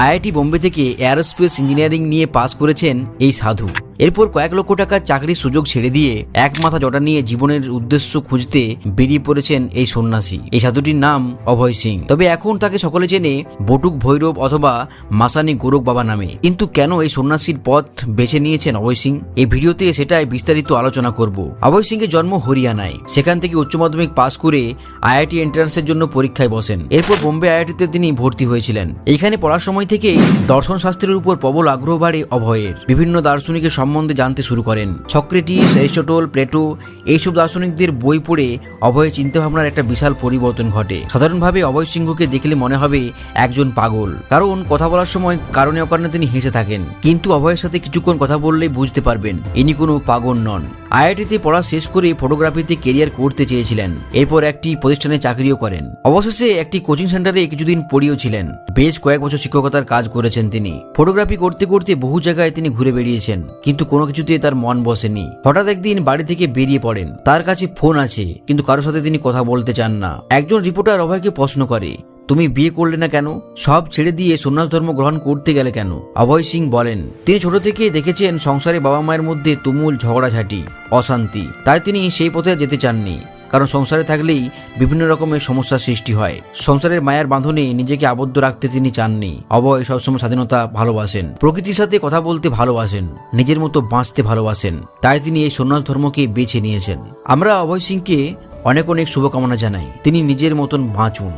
IIT Bombay থেকে aerospace engineering নিয়ে pass করেছেন এই সাধু। এরপর কয়েক লক্ষ টাকার চাকরির সুযোগ ছেড়ে দিয়ে এক মাথা জটা নিয়ে জীবনের উদ্দেশ্য খুঁজতে বেরিয়ে পড়েছেন এই সন্ন্যাসী। এই সাধুটির নাম অভয় সিং। তবে এখন তাকে সকলে চেনে বটুক ভৈরব অথবা মাসানি গোরখ বাবা নামে। কিন্তু কেন এই সন্ন্যাসীর পথ বেছে নিয়েছেন অভয় সিং? এই ভিডিওতে সেটাই বিস্তারিত আলোচনা করব। অভয় সিং এর জন্ম হরিয়ানায়। সেখান থেকে উচ্চ মাধ্যমিক পাস করে আইআইটি এন্ট্রান্সের জন্য পরীক্ষায় বসেন। এরপর বোম্বে আইআইটিতে তিনি ভর্তি হয়েছিলেন। এইখানে পড়ার সময় থেকেই দর্শন শাস্ত্রের উপর প্রবল আগ্রহ বাড়ে অভয়ের। বিভিন্ন দার্শনিকের সম্বন্ধে জানতে শুরু করেন। সক্রেটিস অ্যারিস্টটল প্লেটো এইসব দার্শনিকদের বই পড়ে অভয়ের চিন্তাভাবনার একটা বিশাল পরিবর্তন ঘটে। সাধারণভাবে অভয় সিংহকে দেখলে মনে হবে একজন পাগল। কারণ কথা বলার সময় কারণে অকারণে তিনি হেসে থাকেন। কিন্তু অভয়ের সাথে কিছুক্ষণ কথা বললেই বুঝতে পারবেন, ইনি কোনো পাগল নন। আইআইটিতে পড়া শেষ করে ফটোগ্রাফিতে কেরিয়ার করতে চেয়েছিলেন। এরপর একটি প্রতিষ্ঠানে চাকরিও করেন। অবশেষে একটি কোচিং সেন্টারে কিছুদিন পড়িয়েও ছিলেন। বেশ কয়েক বছর শিক্ষকতার কাজ করেছেন তিনি। ফটোগ্রাফি করতে করতে বহু জায়গায় তিনি ঘুরে বেরিয়েছেন কিন্তু কোনো কিছুতে তার মন বসেনি। হঠাৎ একদিন বাড়ি থেকে বেরিয়ে পড়েন। তার কাছে ফোন আছে, কিন্তু কারোর সাথে তিনি কথা বলতে চান না। একজন রিপোর্টার অভয়কে প্রশ্ন করে তুমি বিয়ে করলে না কেন? সব ছেড়ে দিয়ে সন্ন্যাস ধর্ম গ্রহণ করতে গেলে কেন? অভয় সিং বলেন, তিনি ছোট থেকে দেখেছেন সংসারে বাবা মায়ের মধ্যে তুমুল ঝগড়াঝাটি, অশান্তি। তাই তিনি সেই পথে যেতে চাননি। কারণ সংসারে থাকলেই বিভিন্ন রকমের সমস্যার সৃষ্টি হয়। সংসারের মায়ের বাঁধনে নিজেকে আবদ্ধ রাখতে তিনি চাননি। অভয় সবসময় স্বাধীনতা ভালোবাসেন। প্রকৃতির সাথে কথা বলতে ভালোবাসেন। নিজের মতো বাঁচতে ভালোবাসেন। তাই তিনি এই সন্ন্যাস ধর্মকে বেছে নিয়েছেন। আমরা অভয় সিংকে অনেক অনেক শুভকামনা জানাই। তিনি নিজের মতন বাঁচুন।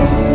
Thank you.